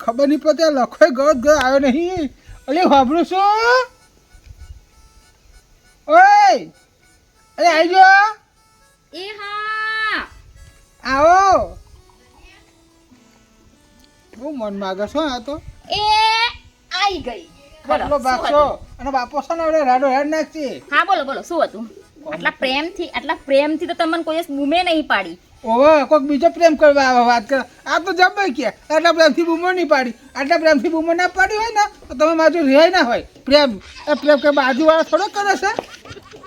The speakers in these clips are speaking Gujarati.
ખબર નહીં પડતી લખો ગયો ગયો આવ્યો નહીં. અલે વાપરું છું? ઓય! અરે આવી ગયો? એ હા. આવો. બહુ મન માગે છો આ તો. એ આઈ ગઈ. બાગશો હતું? અને બાપો છે ને હવે રાડો હેડ નાખશે. હા બોલો બોલો શું હતું? આટલા પ્રેમથી આટલા પ્રેમથી તો તમને કોઈ બૂમે નહીં પાડી. ઓવે કોઈક બીજો પ્રેમ કરવા આવે વાત કરે. આ તો જમે કે આટલા પ્રેમથી બૂમો નહીં પાડી. આટલા પ્રેમથી બૂમો ના પાડી હોય ને તો તમે બાજુ રહે ના હોય. પ્રેમ એ પ્રેમ કે બાજુવાળા થોડો કરે છે?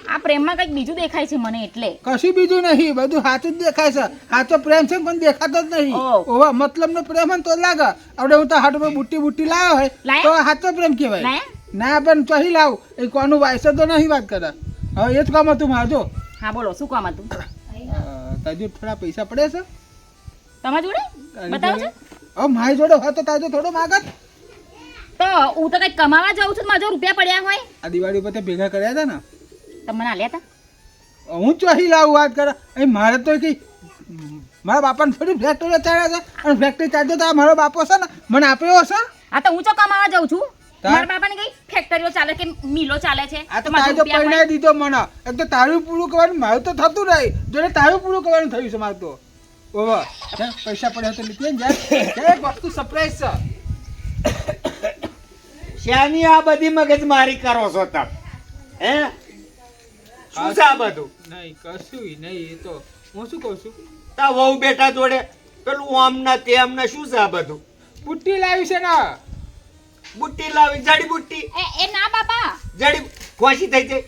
આ પ્રેમમાં કંઈક બીજું દેખાય છે મને એટલે. કશું બીજું નહીં બધું સાચું જ દેખાય છે. સાચો પ્રેમ છે પણ દેખાતો જ નહીં. ઓવા મતલબ નો પ્રેમ હોય તો લાગે. આપણે હું તો હાટ પર બુટ્ટી બુટ્ટી લાવ્યો હોય તો સાચો પ્રેમ કહેવાય. ના પણ ચહી લાવ. એ કોનું વાયસ તો નહીં વાત કરે. હવે એ જ કામ હતું મારજો હા બોલો શું કામ હતું? તાજુ થોડા પૈસા પડે છે? તમારા જોડે? બતાવો છો? હવે મારી જોડે હોય તો તાજો થોડો માગત. તો હું તો કઈ કમાવા જાઉં છું મારો રૂપિયા પડ્યા હોય. આ દિવાળી ઉપર તે ભેગા કર્યા હતા ને? તમને આલ્યા હતા હું ચોહી લાવું વાત કરે. અહીં મારે તો કઈ મારા બાપાને થોડી ફેક્ટરી ચાલ્યા છે. અને ફેક્ટરી ચાલતો તો મારો બાપો છે ને મને આપ્યો છે હા તો હું તો કમાવા જાઉં છું? મારા બાપાને કઈ ફેક્ટરીઓ ચાલે કે મિલો ચાલે છે? આ તો મારા તો પરિણામ દીધો મને. એક તો તારું પૂરું કરવાનું મારું તો થતું નહીં. જોડે તારું પૂરું કરવાનું થયું છે મારું તો. ઓવા પૈસા પડ્યા તો લીધી ને જાય એક વસ્તુ સરપ્રાઈઝ છે. શ્યાની આ બધી મગજ મારી કરો છો તમે. હે? શું છે આ બધું? નહીં કશું નહીં એ તો હું શું કહું છું? તા વહુ બેટા જોડે પેલું આમ ના તેમ ના શું છે આ બધું? પુટ્ટી લાવી છે ને. બુટ્ટી લાવી જડી બુટ્ટી. એ એ ના બાપા. જડી ખોસી થઈ જાય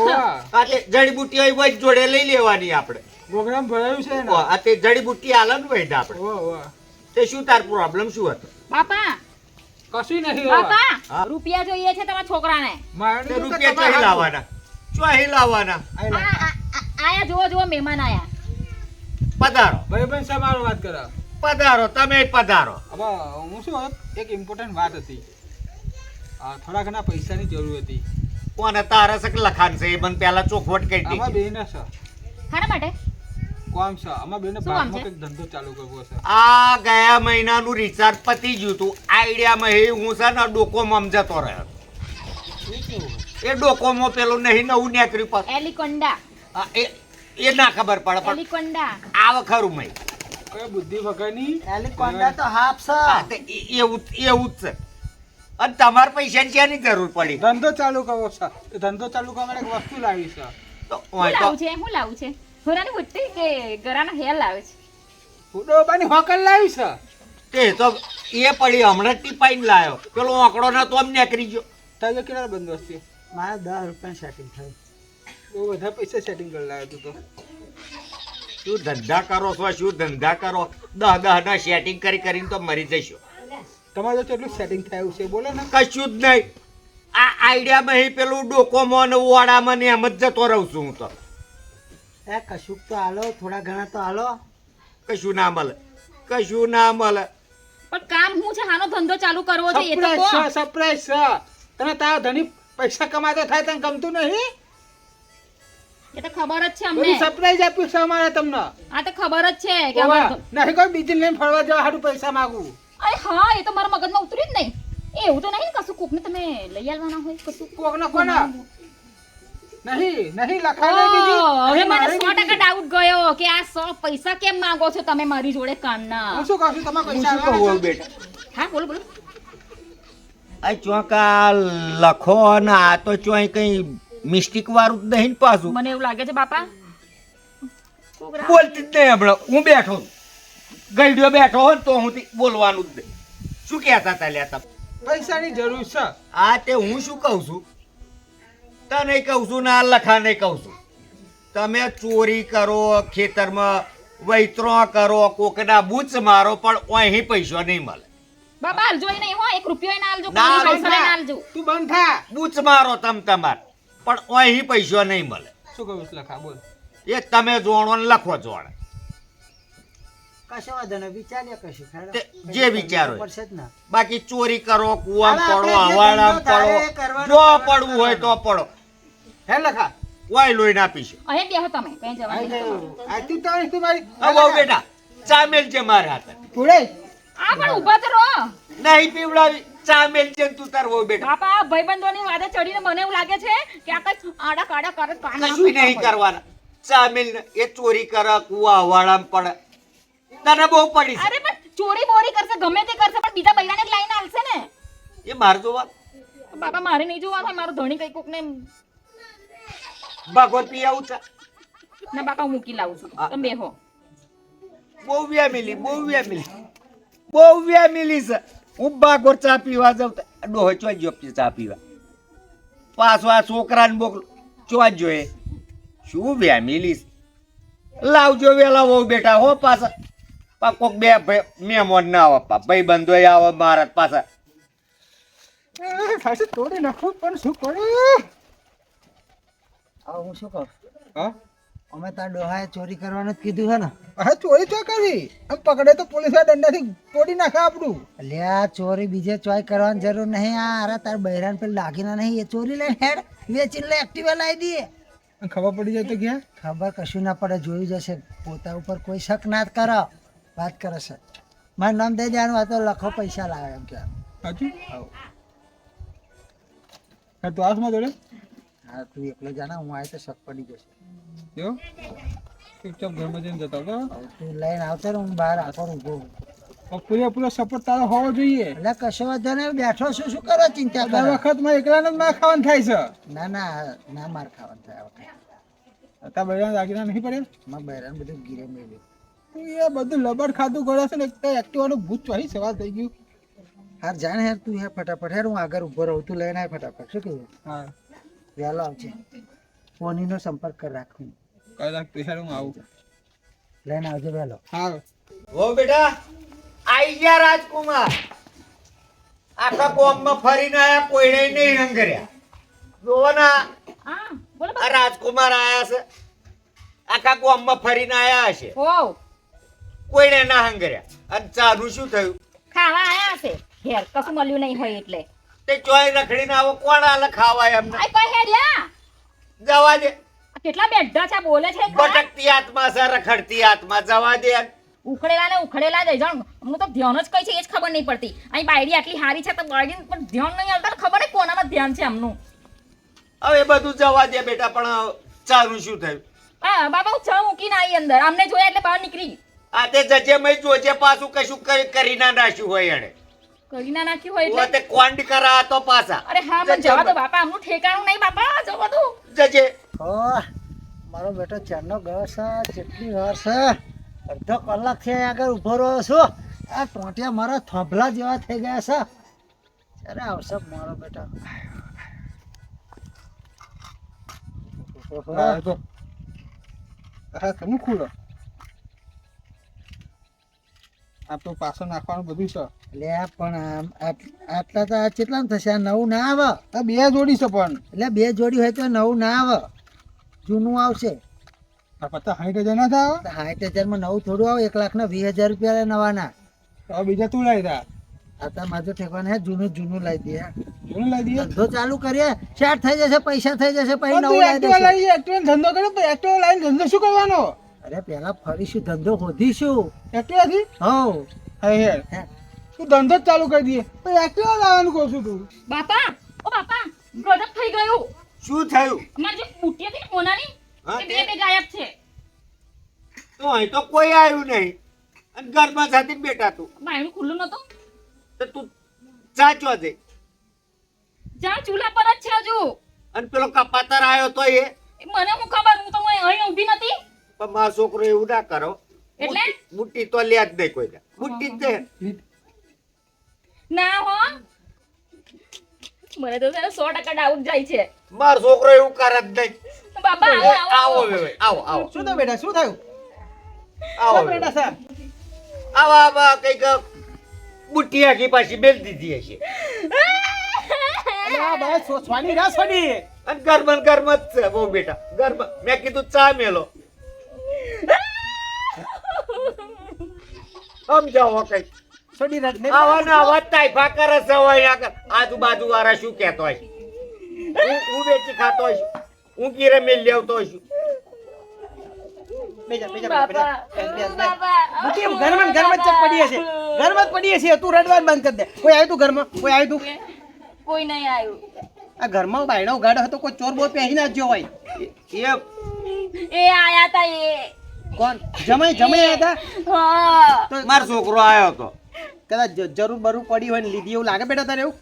ઓવા. આ તે જડી બુટ્ટી હોય વજ જોડે લઈ લેવાની આપણે. પ્રોગ્રામ ભરાયું છે ને? આ તે જડી બુટ્ટી આલે ને વૈધ આપણે. ઓવા વાહ તે શું તાર પ્રોબ્લેમ શું હતો? બાપા. કશું નહીં બાપા રૂપિયા જોઈએ છે તમારા છોકરાને. મારે રૂપિયા ચોહી લાવવાના. ચોહી લાવવાના. આયા જુઓ જુઓ મહેમાન આયા. પધારો. ભાઈ શા મારો વાત કરો પધારો તમે પધારો. હવે હું શું હોત એક ઇમ્પોર્ટન્ટ વાત હતી. થોડા ઘણા પૈસાની જરૂર હતી. કોને તારા સક લખાણ છે? એ મને પહેલા ચોખવટ કરી દીધી દીધી બેને છે. ખાના માટે? કોમ છે? આમાં બેન કામ કંઈક ધંધો ચાલુ કરવો છે. આ ગયા મહિનાનું રિચાર્જ પતી ગયું તું આઈડિયામાં હે હું છે ને ડોકોમાં જતો રહ્યો. એ ડોકોમાં પેલું નહીં નવું નેકરી પર એલિકોન્ડા એ એ ના ખબર પડે પણ એલિકોન્ડા આ ખરું મય. કઈ બુદ્ધિ વગરની એલિકોન્ડા તો હાફ છે. તે એવું એવું જ છે. અને તમારે પૈસાની શેની જરૂર પડી? ધંધો ચાલુ કરવો છે. ધંધો ચાલુ કરવા માટે વસ્તુ લાવી છે. તો લાવું તો છે? શું લાવું છે? હોરાની બુટ્ટી કે ગરાનો હેર લાવે છે? ડોબાની હોકલ લાવી છે. તે તો એ પડી હમણાં ટીપાઈને લાયો. પેલો આંકડો ના તો આમ કરી ગયો. તાજો કેટલા બંદોબસ્ત છે મારે દસ રૂપિયા સેટિંગ થયું બહુ બધા પૈસા સેટિંગ કરી લાવ્યો તું તો. શું ધંધા કરો છો? શું ધંધા કરો? દહ દહ ના સેટિંગ કરી કરીને તો મરી જશો. તમારે તો એટલું સેટિંગ થયું છે? બોલો ને. કશું જ નહીં. આ આઈડિયામાં અહીં પેલું ડોકોમો ને ઓવાડામાં ને એમ જ જતો રહું છું હું તો. એ કશુંક તો હાલો થોડા ઘણા તો હાલો. કશું ના મળે. કશું ના મળે. પણ કામ શું છે? હાનો ધંધો ચાલુ કરવો છે એ તો સરપ્રાઈઝ છે સરપ્રાઈઝ છે. તને તારા ધણી પૈસા કમાતો થાય તને ગમતું નહીં? એ તો ખબર જ છે અમને. સરપ્રાઈઝ આપ્યું છે અમારે તમને. આ તો ખબર જ છે કે ઓવા, અમારે તો- નહીં કોઈ બીજી લઈને ફરવા જવા હારું પૈસા માંગુ. અરે હા એ તો મારા મગજમાં ઉતર્યું જ નહીં. એવું તો નહીં કશું કોકને તમે લઈ આવવાના હોય કશું? કોકના કોના? નહીં નહીં લખાય નહીં બીજી. હવે મને મારે સો બીજી. ટકા ડાઉટ ગયો કે આ સો પૈસા કેમ માંગો છો તમે મારી જોડે કાનના? હું શું કહું છું તમારે પૈસા શું કહું આવવાના હવે છે? બેટા? હા બોલો બોલો. આ ચોકા લખો ને આ તો ચોય કઈ મિસ્ટેક વાળું જ નહીં પાછું. મને એવું લાગે છે બાપા. બોલતી જ નહીં હમણાં હું બેઠો છું. ગઈડ્યો બેઠો હોય ને તો હું તી- બોલવાનું જ નહીં. શું કહેતા હતા લેતા પૈસાની જરૂર છે. આ તે હું શું કહું છું? તને કહું છું ના લખાને કહું છું. તમે ચોરી કરો ખેતરમાં વૈતરો કરો કોકના બૂચ મારો પણ અહીં પૈસો નહીં મળે. બાપા હાલજો ય નહીં હો. એક રૂપિયો ના હાલજો ના. હાલજો. તું બંધ થા. બૂચ મારો તમ તમાર. પણ અહીં પૈસો નહીં મળે. શું કહ્યું લખા બોલ. એ તમે જોણો ને લખો જોણ. કશો વાંધો નહીં વિચારીએ કશું તે જે વિચારો. બાકી ચોરી કરો કુવામ પડો એ પડો જો પડવું હોય તો પડો. હે લખા વાય લોહી નાપીશું અહીં બેહો તમે કઈ જવા આઈ નહીં ગયું. આ તું તો તું મારી હવે બેટા ચામેલ છે મારા હાથે. પૂરે આ પણ ઊભા તો રહો. નહીં પીવડાવી. ચા મેલજે ને તું તાર વો બેટા. બાપા ભાઈબંધોની વાદે ચડીને મને એવું લાગે છે કે આ કઈ આડા કાડા કરે કાન કશું નહીં કરવાના. ચા મેલ એ ચોરી કરે કુવા વાળામ પડે. તને બહુ પડી અરે પણ ચોરી બોરી કરશે ગમે તે કરશે પણ બીજા બૈરાને લાઈને આલશે ને. એ માર જોવા. બાપા મારે નહીં જોવા મારો ધણી કઈ કોકને ભાગવત પી આવું ચા ના બાપા હું મૂકી લાવું છું. તમે બેહો બહુ વ્યામિલી બહુ વ્યામિલી બહુ વ્યામિલી છે. હું ભાગવત ચા પીવા જાવ તો ડોહો ચોઈ ગયો ચા પીવા. પાછો આ છોકરાને મોકલો ચોઈ જોઈએ. શું છે? લાવજો વેલા વહુ બેટા હો પાછા. પા કોક બે ભાઈ મહેમાન ના આવે. પા ભાઈ બંધો આવે મારા પાછા. એ, તોડી નાખું પણ શું કરું? હું શું કહું હા? અમે તાર ડોહાએ ચોરી કરવાનું જ કીધું છે ને. હા ચોરી તો કરી. આમ પકડે તો પોલીસ દંડાથી તોડી નાખે આપણું. અલ્યા ચોરી બીજે ચોય કરવાની જરૂર નહીં. આ અરે તાર બૈરાન પેલ દાગીના નહીં. એ ચોરી લઈને હેડ વેચીને લઈ એક્ટિવા લાવી દઈએ અને ખબર પડી જાય તો ક્યાં? ખબર કશું ના પડે જોયું જશે પોતા ઉપર કોઈ શક ના કરો. વાત કરે છે. મારું નામ દઈ દેવાનું આ તો લખો પૈસા લાવે એમ કે. સાચું? હા તો હાથમાં જોડે? હા તું એકલો જાણે હું આવે તો શક પડી જશે. જો. ચૂપચાપ ઘરમાં જઈને જતા હતા તું લઈને આવતો હું બહાર આખો ઊભો પૂરે પૂરો સપોર્ટ તારો હોવો જોઈએ. એટલે કશો વાંધો નહીં બેઠો છું શું કરો ચિંતા કરો? વખતમાં એકલાને જ માર ખાવાનું થાય છે. ના ના ના માર ખાવાનું થાય વખતે. તારા બૈરાને દાગીના નહીં પડે? માં બૈરાન બધું ગીરે મેળ્યું એ બધું લબડ ખાધું ગળે છે ને એક તો એક્ટિવાનું ભૂત ચોહી સવાર થઈ ગયું. હાર જાણે હેર તું હે ફટાફટ હેર હું આગળ ઊભો રહું તું લઈને આય ફટાફટ શું કહ્યું હા. વહેલો આવજે. ફોનીનો સંપર્ક કરી રાખું. કલાક તો હું આવું. લઈને આવજો વહેલો. હા ઓ બેટા આઈ ગયા રાજકુમાર. આખા બોમ્બમાં ફરીને આયા કોઈને નહીં હંગર્યા. જોવો ના હા આ રાજકુમાર આયા છે. આખા બોમ્બમાં ફરીને આયા હશે. હો. કોઈને ના હંગર્યા. અને ચાનું શું થયું? ખાવા આયા છે. ઘેર કશું મળ્યું નહીં હોય એટલે. તે ચોય રખડીને આવો કોણ આલે ખાવાય એમને? આય કોઈ હેડ્યા? જવા દે. કેટલા બેઠા છે બોલે છે? ભટકતી આત્મા છે રખડતી આત્મા જવા દે. ઉખડેલા ને ઉખડેલા જ જણ હું તો ધ્યાન જ કઈ છે એ જ ખબર નહીં પડતી. અહીં બાયડી આટલી હારી છે તો બાયડી પણ ધ્યાન નહીં આવતા ખબર નહીં કોનામાં ધ્યાન છે એમનું. હવે બધું જવા દે બેટા પણ ચારું શું થયું? હા બાબા હું ચા મૂકીને આવી અંદર. અમને જોયા એટલે બહાર નીકળી આ તે જજે મય જોજે પાછું કશું કરી કરી ના નાખ્યું હોય એને કરી ના નાખ્યું હોય એટલે તે કોંડ કરા તો પાછા. અરે હા મને જવા દો બાપા હું ઠેકાણું નહીં બાપા જવા દો. જજે. ઓ મારો બેટો ચારનો ગયો છે કેટલી વાર છે? અડધો કલાક છે આગળ ઊભો રહ્યો છું. આ ટોંટિયા મારા થોભલા જેવા થઈ ગયા છે. અરે આવશે મારો બેટા. હા તો. હા કેમ ખુલ્લો. આ તો પાછળ નાખવાનું બધું છે. એટલે પણ આમ આટલા તો કેટલા થશે? આ નવું ના આવે? તો બે જોડી છે પણ. એટલે બે જોડી હોય તો નવું ના આવે. જૂનું આવશે. પત્તા સાઠ હજાર ના થાય? તો સાઠ હજારમાં નવું થોડું આવે એક લાખના વીસ હજાર રૂપિયા નવાના. હવે બીજા તું લાવી દા. આ તો મારું ઠેકવાનું હે જૂનું જૂનું લાવી દે જૂનું લાવી દે ધંધો ચાલુ કરીએ સેટ થઈ જશે પૈસા થઈ જશે પછી નવું લાવી એક્ટિવા લાવી એક્ટિવા ધંધો કર્યો તો એક્ટિવા લાવીને ધંધો શું કરવાનો? અરે પેલા ફરીશું ધંધો શોધીશું એક્ટિવાથી હો હા હે. તું ધંધો જ ચાલુ કરી દઈએ પછી એક્ટિવા લાવવાનું કહું છું તું? બાપા ઓ બાપા ગજબ થઈ ગયું. શું થયું? મારી જે બુટ્ટી હતી ને એ બે બે ગાયબ છે. તો અહીં તો કોઈ આવ્યું નહીં. અને ઘરમાં સાથે બેઠા તું. બાયણું ખુલ્લું નતું તો તું ચાચવા દે જા ચૂલા પર જ છે હજુ. અને પેલો કપાતર આવ્યો તો એ? મને હું ખબર? હું તો અહીં અહીં ઊભી નથી પણ મારો છોકરો એવું ના કરો. એટલે? બુટ્ટી- તો લે જ નહીં કોઈ બુટ્ટી જ દે ના હો. મને તો છે સો ટકા ડાઉટ જાય છે. મારો છોકરો એવું કરે જ નહીં. બાપા આવો, આવો આવો. આવો શું થયું બેટા? શું થયું? આવો બેટા સર આવો આવા કંઈક બુટ્ટી આખી પાછી બેલ દીધી હશે. આ ના અને ગરમ ને ઘરમાં જ છે બહુ બેટા. ગરમ. મેં કીધું ચા મેલો. સમજાવો કઈ છોડી રાખ ને આવા ને આવા જ. છે હોય આગળ. આજુબાજુ વાળા શું કહેતો હોય? હું વેચી ખાતો હોય હું કીરે મેલ લેવતો હોય બેજા બેજા બાપા. બેજા ઘરમાં ઘરમાં જ ચપ પડી હશે ઘરમાં જ પડીએ છીએ. તું રડવાનું બંધ કરી દે. કોઈ આવ્યું તું ઘરમાં? કોઈ આવ્યું તું? કોઈ નહીં આવ્યું. આ ઘરમાં બાયણો ગાડો હતો કોઈ ચોર બોર પહેરી ના જ્યો હોય એ એ આયા તા એ. કોણ? જમાઈ જમાઈ હતા? હા. તો મારો છોકરો આવ્યો હતો. કદાચ જરૂર બરૂર પડી હોય ને લીધી એવું લાગે બેટા તારે એવું?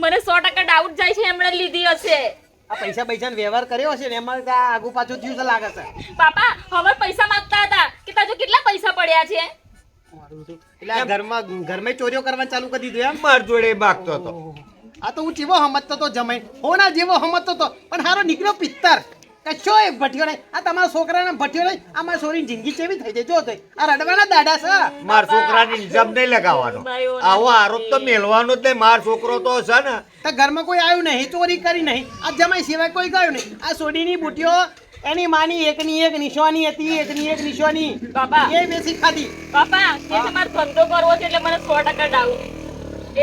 મને સો ટકા ડાઉટ જાય છે એમણે લીધી હશે. આ પૈસા પૈસાનો વ્યવહાર કર્યો હશે ને એમાં આ આગુ પાછું થયું છે લાગે છે. પાપા હવે પૈસા માંગતા હતા કે તાજો કેટલા પૈસા પડ્યા છે? એટલે ઘરમાં ઘરમાં ચોરીઓ કરવાનું ચાલુ કરી દીધું એમ? માર જોડે માગતો હતો. આ તો હું જેવો સમજતો તો જમાઈ. હોના જેવો સમજતો તો. પણ હારો નીકળ્યો પિત્તર. કશો એ ભટ્યો નહીં આ તમારા છોકરાના ભટ્યો નહીં આ મારા છોરીની જિંદગી કેવી થઈ જાય? જો આ રડવાના દાડા છે. માર છોકરાને ઇલ્ઝામ નહીં લગાવવાનો. આવો આરોપ તો મેલવાનો જ નહીં. માર છોકરો તો છે ને. તો ઘરમાં કોઈ આવ્યું નહીં? ચોરી કરી નહીં? આ જમાઈ સિવાય કોઈ ગયું નહીં? આ સોડીની બુટીઓ એની માની એકની એક નિશાની હતી એકની એક નિશાની. બાબા. એ બેસી ખાધી. બાપા એ તમારો ધંધો કરવો છે એટલે મને સો ટકા ડાઉટ.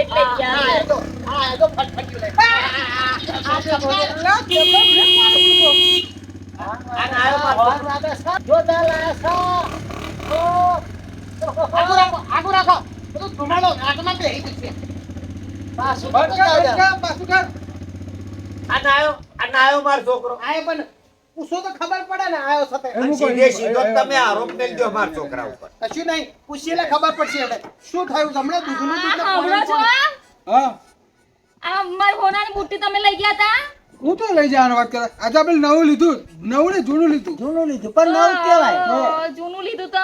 એટલે યાર તો આ તો ફટફટ્યું લે આ તો જોતા લાસા ઓ આગુ રાખો બધું ધુમાડો નાકમાં બેહી જશે પાછું તો ભટકા, જાજા. ભટકા, પાછું કર. આ નાયો આ નાયો માર છોકરો આય પણ પૂછો તો ખબર પડે ને આયો સાથે સીધે સીધો તમે આરોપ મેલજો માર છોકરા ઉપર કશું નહીં પૂછીને ખબર પડશે હવે શું થયું તમને દૂધનું દૂધ ને હમણાં હા આ મારી હોનાની બુટ્ટી તમે લઈ ગયા તા? હું તો લઈ જવાનો વાત કરે આજે આપણે નવું લીધું. નવું ને જૂનું લીધું. જૂનું લીધું પણ નવું કહેવાય. જૂનું લીધું તો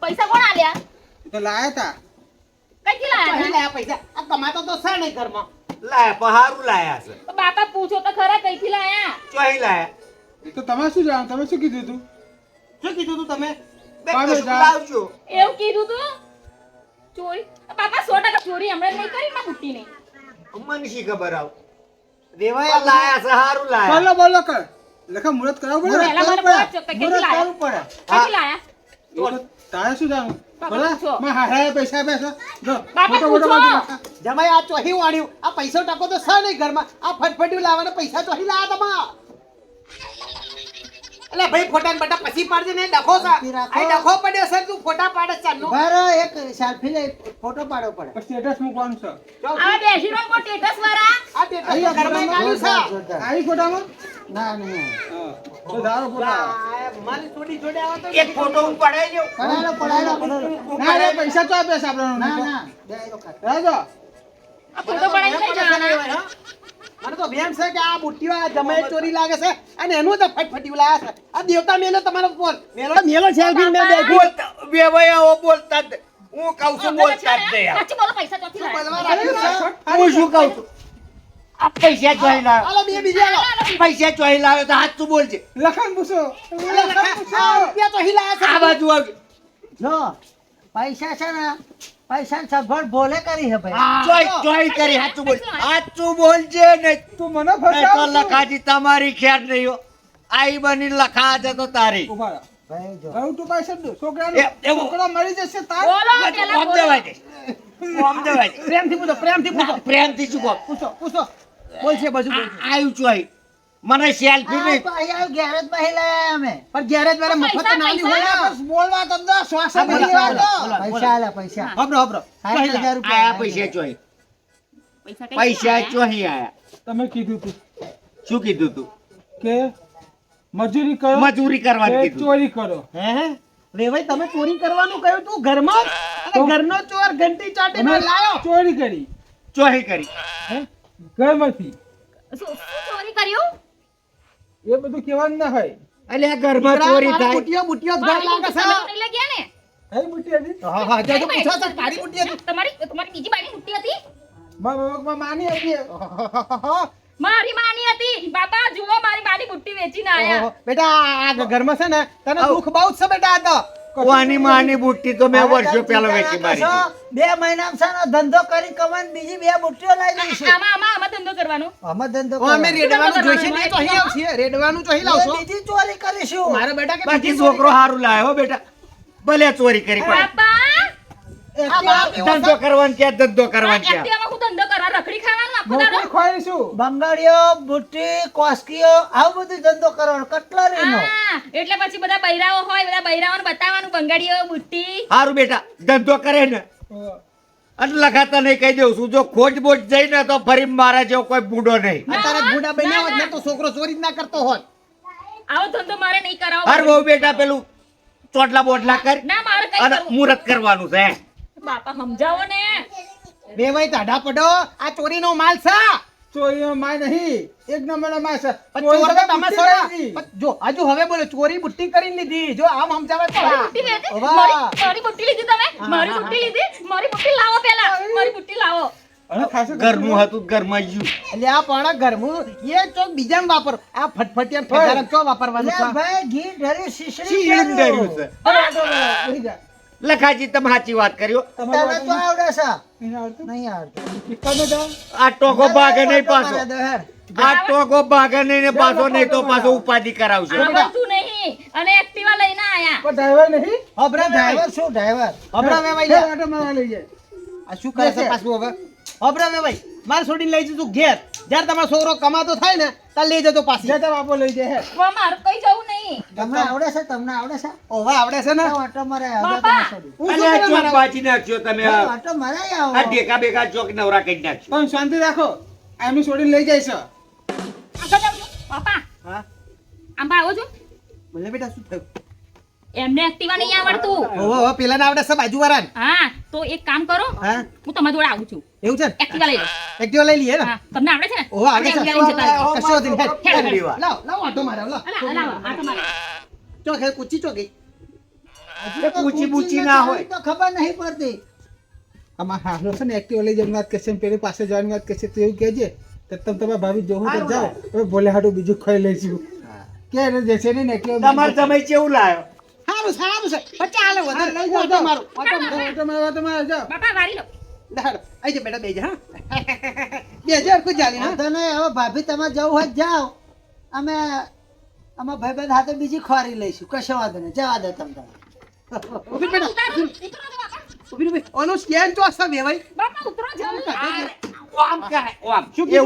પૈસા કોણ આલ્યા? તો લાયા તા. કઈથી લાયા લાયા પૈસા. આ કમાતો તો છે નહીં ઘરમાં. લાયા લાયા છે. તો બાપા પૂછો તો ખરા કઈથી લાયા? ચોહી લાયા. તો તમે શું જાણો તમે શું કીધું તું? શું કીધું તું તમે? એવું કીધું તું? ચોરી? બાપા સો ટકા ચોરી હમણાં નહીં કરી ના બુટ્ટી નહીં મને શી ખબર આવ? દેવાય લાયા સહારું લાયા. બોલો બોલો કર. લખા મુરત કરાવ પડે? મુરત કરાવ પડે? બોલો તો લાયા કરવું પડે? લાયા? તારે શું જાણવું? બાપા બોલા. પૂછો. માં હારા પૈસા પૈસા જો બાપા મોટો મોટો પૂછો. બાજુ રાખા. જમાઈ આ ચોહી વાળ્યું આ પૈસો ટકો તો સ નહીં ઘરમાં. આ ફટફટ્યું લાવવાના પૈસા ચોહી લાયા તમા એટલે ભાઈ ફોટા બટા પછી પાડજે ને ડખો સા. આ ડખો પડ્યો સર તું ફોટા પાડે ચાલનો બરો એક સેલ્ફી લઈ ફોટો પાડો પડે. પછી સ્ટેટસ મૂકવાનું છે. આ બેસી રહો કો ટેટસ વાળા. આ ટેટસ તો ઘરમાં કાઢ્યું છે. આવી ફોટામાં? ના નહીં હા. તો ધારો ફોટા. મારી થોડી જોડે આવો તો. એક ફોટો હું પડાઈ પડાયેલો પડાયેલો પડાયેલો. ના રે પૈસા તો આપે છે આપણો ના ના. બે આયરો ખાલી. રાજો. આ ફોટો પડાઈ લઈ જવાના. મને તો બેમ છે કે આ બુટ્ટીઓ આ જમાઈ ચોરી લાગે છે અને એનું તો ફટફટિયું લાયા છે. આ દેવતા મેલો તમારો ફોન મેલો મેલો સેલ્ફી મે બે બે ભાઈ આવો બોલતા હું કહું છું બોલતા જ નહીં સાચી બોલો પૈસા ચોથી લાયા. બલવા રાખ્યું છે? હું શું કહું છું? આ પૈસા ચોહી લાવ્યો હાલો બે બીજા હાલો પૈસા ચોહી લાવ્યો તો હાથ તું બોલજે. લખન પૂછો. લખન આ પૂછો. રૂપિયા તો હિલાયા છે. આ બાજુ આવજો. જો પૈસા છે ને પૈસા સફળ ભોલે કરી હે ભાઈ. જોઈ જોઈ કરી હાચું બોલ. હાચું બોલજે ને તું મને ફસાવ તો લખાજી તમારી ખેર નહીં હો. આઈ બની લખા છે તો તારી. ભાઈ જો. હવે તું પાસે જ છોકરાનો છોકરો મરી જશે તાર. બોલો પેલા બોલો. ઓમ દેવાય પ્રેમથી પૂછો પ્રેમથી પૂછો. પ્રેમથી શું પૂછો. પૂછો બોલશે બધું બોલશે આયુ ચોઈ મને સેલ્ફી આ નહીં ગેરેજમાં લાયા અમે. પણ ગેરેજ વાળા મફત તો હોય પૈસા. બોલવા તો દો શ્વાસ હા. પૈસા આલ્યા પૈસા હબરો હબરો સાઠ રૂપિયા આ પૈસા ચોઈ પૈસા કઈ પૈસા ચોહી આયા. તમે કીધું તું. શું કીધું તું? કે મજૂરી કરો મજૂરી કરવાની કીધું. ચોરી કરો. હે? વેવાઈ તમે ચોરી કરવાનું કહ્યું તું ઘરમાં? અને ઘરનો ચોર ઘંટી ચાટીને તમે લાયો. ચોરી કરી. ચોહી કરી. ઘરમાંથી. શું શું ચોરી કર્યું? એ બધું કેવાનું ના હોય. એટલે આ ઘરમાં ચોરી થાય. બુટિયો બુટિયો ઘર લાગે છે ગયા ને? હે બુટી હતી? હા હા જો તો પૂછો તો તારી બુટિયો હતી. તમારી તમારી બીજી બાની બુટ્ટી હતી? મારા માં માની હતી. મારી માની હતી. બાપા જુઓ મારી બાની બુટ્ટી વેચીને આયા. બેટા આ ઘરમાં છે ને તને દુઃખ બહુ જ છે બેટા આ તો. કોની માની બુટ્ટી તો મેં વર્ષો પહેલા વેચી મારી બે મહિનામાં છે ધંધો કરી કમાન બીજી બે બુટ્ટીઓ આમાં આમાં આમાં ધંધો કરવાનો? અમે ધંધો અમે રેડવાનું જોઈશે ને તો અહીં આવશે. રેડવાનું તો અહીં લાવશો. બીજી ચોરી કરીશું. મારા બેટા કે બાકી છોકરો સારું લાયો હો બેટા. ભલે ચોરી કરી પણ ધંધો કરવાનું કે ધંધો કરવાનું ક્યાં? ધંધો તમારે રખડી ખાવાનું આખો નોકરી દાડો ખોઈશું બંગાળીઓ બુટ્ટી કોસ્કીઓ આવું બધું ધંધો કરવાનો. કટલરીનો હા, એટલે પછી બધા બૈરાઓ હોય બધા બૈરાઓને બતાવવાનું બંગાડીઓ બુટ્ટી. સારું બેટા ધંધો કરે ને. અને લખાતા નહીં કહી દઉં છું જો ખોજ બોજ જઈને તો ફરી મારા જેવો કોઈ બુડો નહીં. અત્યારે બુડા બન્યા હોત ને તો છોકરો ચોરી જ ના કરતો હોત. આવો ધંધો મારે નહીં કરાવો હાર બહુ બેટા પેલું ચોટલા બોટલા કર ના મારે કઈ મુહૂર્ત કરવાનું છે. બાપા સમજાવો ને. બે ભાઈ તાઢા પડો. આ ચોરીનો માલ છે. ચોરીનો માલ નહીં. એક નંબરનો માલ છે. ચોરી તો તમે સોરા. જો આજુ હવે બોલો ચોરી બુટ્ટી કરી લીધી. જો આમ સમજાવે તો. મારી બુટ્ટી લીધી? તમે? મારી બુટ્ટી લીધી? મારી બુટ્ટી લાવો પેલા મારી બુટ્ટી લાવો. ઘરનું હતું ઘરમાં ગયું. એટલે આ પણ ઘરનું એ ચોક બીજામાં વાપર આ ફટફટિયા વાપરવાનું છે? ભાઈ ઘી શીશડી. ધર્યું છે. લખાજી તમે સાચી વાત કર્યો તમારે તો આવડે છે. નહીં આવડતું? આ ટોકો ભાગે નહીં પાછો. આ ટોકો ભાગે નહીં ને પાછો નહીં તો પાછો ઉપાધિ કરાવશે અને એક્ટિવા લઈને આયા. ડ્રાઈવર નહીં હબરા ડ્રાઈવર શું ડ્રાઈવર હબરા લઈ જાય. આ શું કરે છે પાછું હવે? હબરા વેવાઈ. માર છોડીને લઈ જતું ઘેર. જ્યારે તમારો છોકરો કમાતો થાય ને ત્યારે લઈ જતો પાછી. જતો બાપો લઈ જાય હે. કઈ જવું નહીં. તમને આવડે છે તમને આવડે છે? ઓવા આવડે છે ને? આટો મારે. તમે છોડી. આ ચોક મારા- બાજી તમે આ આટો મારે આ આવો ઢેકા બેકા ચોક નવરા કરી નાખજો પણ શાંતિ રાખો એમનું છોડીને લઈ જાય છે. જાઉં હા? આંબા આવો છો? બોલે બેટા શું થયું? એમને એક્ટિવા નહીં આવડતું. ઓવા ઓવા પેલા ના આવડે છે બાજુવાળા હા તો એક કામ કરો. હા? હું તમારી જોડે આવું છું. એવું છે એક્ટિવા લઈ લો એક્ટિવા લઈ લઈએ ને? તમને આવડે છે ને? ઓવા આવડે છે. કશો હેડ. લાવ લાવ આટો મારે લાવ. લાવ આટો આ ચો ખે કુચી ચો ગઈ? એ કુચી બુચી ના હોય. તો ખબર નહીં પડતી. આમાં હાલો છે ને એક્ટિવા લઈ જવાની વાત કરશે પેલી પાસે જવાની વાત કરશે તો એવું કહેજે તો તમે તમારા ભાભી જોવું તો જાઓ હવે બોલે હાડું બીજું ખાઈ લઈશું કે એને જશે નહીં ને એક્ટિવા તમારે તમે કેવું લાવ્યો સારું સારું છે. પણ ચાલે વધારે લઈ જાઓ, ઓટો જાઓ. મારો ઓટો મારો ઓટો જાઓ. બાપા વારી લો. દાડ. આઈ જા બેટા બેજ હા. બેજ હરખું ચાલી હા વાંધો હવે ભાભી તમારે જવું હોય તો જાઓ. અમે અમે ભાઈ બંધ હાથે બીજી ખોરી લઈશું. કશો વાંધો નહીં જવા દે તમે ઊભી બેટા. ઉતારો, ઉતારો તો બાપા. ઊભી ઊભી ઓનો સ્કેન ચો હશે વેવાઈ. બાપા ઉતરો. શું? તો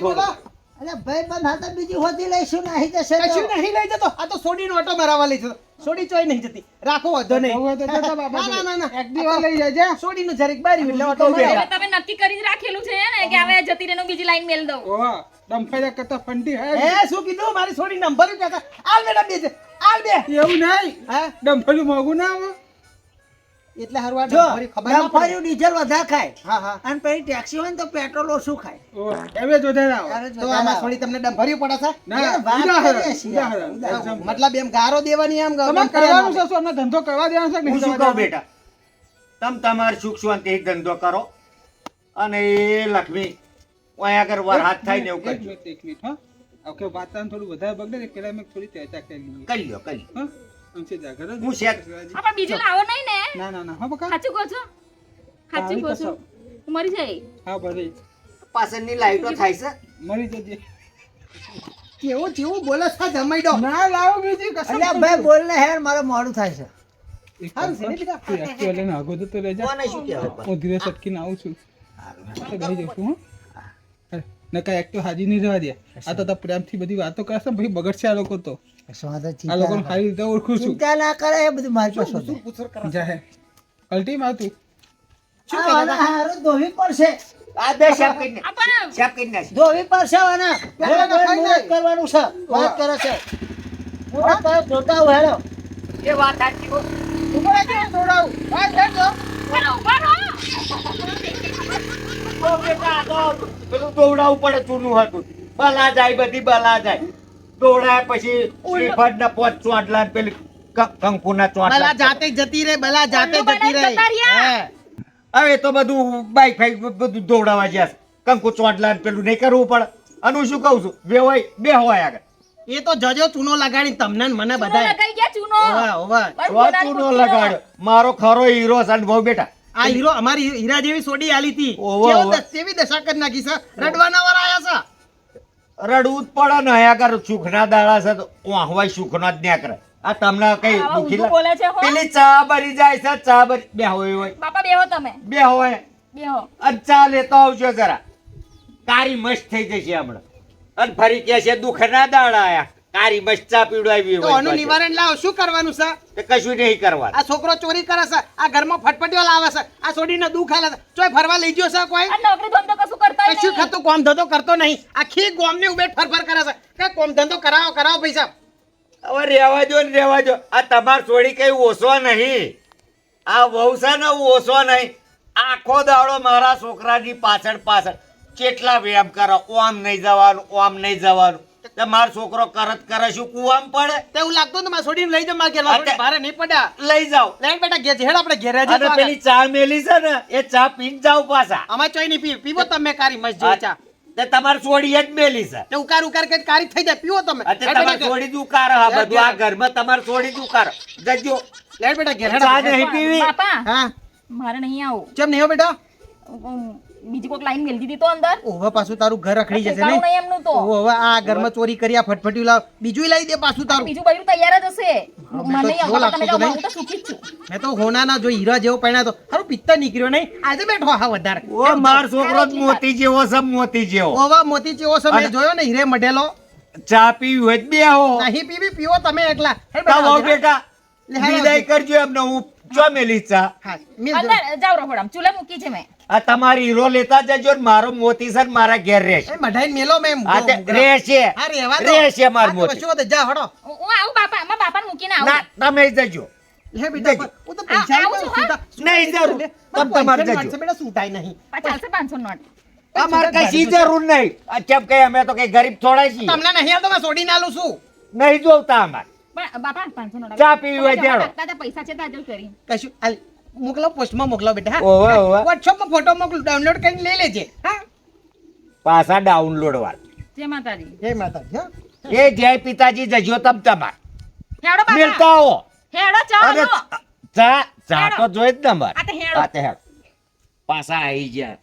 થોડું. અરે ભાઈ બંધ હાથે બીજી હોતી લઈશું નહીં જશે તો. કશું નહીં લઈ જતો. આ તો સોડીનો ઓટો મરાવા લઈ જતો. સોડી ચોય નહીં જતી. રાખો વધો નહીં. જવું તો જતા બાપા ના, ના, ના, ના. એક્ટિવા લઈ જાય જા. સોડીનો જરીક બારી એટલે ઓટો મારે તમે નક્કી કરી રાખેલું છે ને કે હવે જતી બીજી લાઈન મેલ દઉં. ઓહો, ડંફેરા કરતા ફંટી હે. એ શું કીધું? મારી સોડી નંબર કહેતા આલ બેટા બે આલ બે એવું નહીં. હા? ડંફેલું મોંઘું ના આવે એટલે હરવા આ જો ખબર ના ડીઝલ વધારે ખાય. હા હા. અને પછી ટેક્સી હોય ને તો પેટ્રોલ ઓછું ખાય. એવે જ વધારે આવે તો આમાં થોડી તમને ડંફરી પડે છે? ના ઉદાહરણ. મતલબ એમ ગારો દેવાની એમ તમારે કરવાનું છે શું? ધંધો કરવા દેવાનો છે હું શું કહું બેટા? તમે તમારે સુખ શાંતિ ધંધો કરો. અને એ લક્ષ્મી ઓય આગળ હાથ થાય ને એવું એક કરજો. એક મિનિટ, હા. ઓકે, વાતાવરણ થોડું વધારે બગડે ને પેલા મેં થોડી ચર્ચા કરી લઈએ. કરી લ્યો કરી લ્યો. હા? અંશે જાગર હું શેઠ. હા, બીજું લાવો નહીં ને. ના ના ના. હા બકા. સાચું કહો છો? સાચું કહો છો? મરી જાય. હા ભલે. પાછળની લાઈટો થાય છે. મરી જજે. કેવું જેવું બોલે છે જમાઈ દો. ના લાવો બીજી કસમ અલ્યા ભાઈ બોલ ને હેર મારે મોડું થાય છે. હારું છે ને કર. તું એક્ટિવા લઈને આગો જતો રહેજે. કોને શું કહેવાય? હું ધીરે સટકીને આવું છું. હો? નકા એક્ટિવ હાજી નહીં રહેવા દે. આ તો પ્રેમથી બધી વાતો કરશે ને પછી બગડશે આ લોકો તો. આ લોકો સારી રીતે ઓળખું કરે. છું. ચિંતા ના કરે એ બધું મારી પાસે શું પૂછર કરો જાહે. અલ્ટીમાં તું. આ વાના હારો ધોવી પડશે. આ બે શેપ કરીને શેપ કરીને ધોવી પડશે વાના. પેલા બોલ, બોલ, ખાઈ મુહૂર્ત કરવાનું છે. વાત કરે છે. મોટા કરે, જોતા હું હેડો એ વાત સાચી હો. ઉપર જોડાવ વાત દોડાવું. હા, જજો. તો બેટા તો પેલું દોવડાવવું પડે ચૂનું હતું. બલા જાય બધી બલા જાય દોવડાય પછી શ્રીફળ ના પોચ ચોટલા પેલી કંકુ ના બલા જાતે જતી રે બલા જાતે જતી રે. હવે તો બધું બાઈક ફાઈક બધું દોવડાવવા જ્યાં કંકુ ચોટલા પેલું નહીં કરવું પડે. અને હું શું કહું છું? બે હોય બે હોય આગળ. એ તો જજો ચૂનો લગાડી તમને ને મને બધા બધાય. લગાઈ ગયા ચૂનો. ઓવા ઓવા. ચૂનો. લગાડ્યો. મારો ખરો હીરો છે બહુ બેટા. આ હીરો અમારી હીરા જેવી સોડી આલી હતી. કેવો દશા કરી નાખી છે. રડવાના વાળા આયા છે. રડવું જ પડે ને અહીંયા કર સુખના દાડા છે તો વાહવાય સુખનો જ ન્યા કરે. આ તમને કઈ દુખી બોલે છે પેલી ચા ભરી જાય છે ચા ભરી બે હોય હોય. બાપા બેહો તમે. બે હોય. બેહો અને ચા લેતો આવજો જરા. તારી મસ્ત થઈ જશે હમણાં. અને ફરી કે છે દુખના દાડા આયા. કારી બચ્ચા ચા પીવડાવી તો હોય આનું નિવારણ લાવ શું કરવાનું છે? તે કશું નહીં કરવાનું. આ છોકરો ચોરી કરે છે આ ઘરમાં ફટફટીઓ લાવે છે આ છોડીને દુખ હાલે છે. ચોય ફરવા લઈ ગયો છે કોઈ? આ નોકરી ધંધો કશું કરતા કશું ખાતું કોમ ધંધો કરતો નહીં. આખી ગોમને ઉબેટ ફરફર કરે છે. કે કોમ ધંધો કરાવો કરાવો પૈસા. હવે રહેવા દો ને રહેવા દો આ તમાર છોડી કઈ ઓછો નહીં. આ વહુ છે ને ઓછો નહીં. આખો દાડો મારા છોકરાની પાછળ પાછળ. કેટલા વ્યાયામ કરો? ઓમ નહીં જવાનું ઓમ નહીં જવાનું. તે મારો છોકરો કરત કરે શું કુવામ પડે? તે એવું લાગતું ને મારા છોડીને લઈ જાવ મારા ઘેર ભારે નહીં પડ્યા. લઈ જાવ લઈ બેટા ઘેર હેડ આપણે ઘેર જ અને પેલી ચા મેલી છે ને એ ચા પીન જાવ પાછા. અમાર ચોય નહીં પી પીવો તમે કારી મસ્જિદ ચા. તે તમારી છોડી જ મેલી છે. તે ઉકાર ઉકાર કે કારી થઈ જાય. પીવો તમે. અતે તમારી. છોડી જ ઉકારો હા બધું આ ઘરમાં તમારી છોડી જ ઉકારો. જજો. લેણ બેટા ઘેર. ચા નહીં પીવી? બાપા હા. મારે નહીં આવું. કેમ નહીં હો બેટા? બીજી કોઈક લાઈન મેલ દીધી તો અંદર. ઓવે પાછું તારું ઘર રખડી જશે ને એમનું તો. ઓવે આ ઘરમાં ચોરી કરી આ ફટફટી લાવ. બીજું લાવી દે પાછું તારું. બીજું બૈરું તૈયાર જ હશે. મને. હું તો સુખી છું. મેં તો હોનાના જો હીરા જેવો પહેણ્યા તો હારું પિત્તર નીકળ્યો નહીં. આજે બેઠો હા વધારે. ઓ માર છોકરો મોતી જેવો સબ મોતી જેવો. ઓવા મોતી જેવો સબ મેં જોયો ને હીરે મઢેલો. ચા પીવી હોય બે બેહો નહીં પીવી પીવો તમે એકલા. તા બેટા. વિદાય કરજો એમને હું ચોમેલી ચા. હા મિલ અંદર જાઓ રહોડામાં ચૂલે મૂકી છે મેં. આ તમારી હીરો લેતા જજો મારો મોતી સર મારા ઘેર રહેશે. મઢાઈ મેલો મેમ રહેશે. રહેશે માર મોતી. શું હોત, જા હડો. હું આવું બાપા મારા બાપાને મૂકીને ના આવું તમે જજો. હે બેટા હું તો પૈસા નહીં જરૂર. તમ તમારે જજો. બેટા સૂટાય નહીં. પા- ચાલશે પાંચસો નોટ. તમારે કશી જરૂર નહીં. અચમ કઈ અમે તો કઈ ગરીબ થોડા છીએ. તમને નહીં આવતો મેં છોડીને લઉં છું. નહીં જોતા અમારે. બાપા પાંચસો નોટ ચા પીવી હોય હતા, પૈસા છે તાજો કરી. કશું મોકલો પોસ્ટમાં મોકલો બેટા ઓવા ઓવા હા વોટ્સઅપમાં ફોટો મોકલો ડાઉનલોડ કરીને લઈ લેજે હા. પાછા ડાઉનલોડ વાર જય માતાજી. જય માતાજી હા. એ જય પિતાજી જજો તમ તમાર. હેડો બાપા મિલતા આવો. હેડો ચાલો ચા ચા તો જોઈ જ ને આ તો હેડો. આ તો હેડો. પાછા આવી ગયા.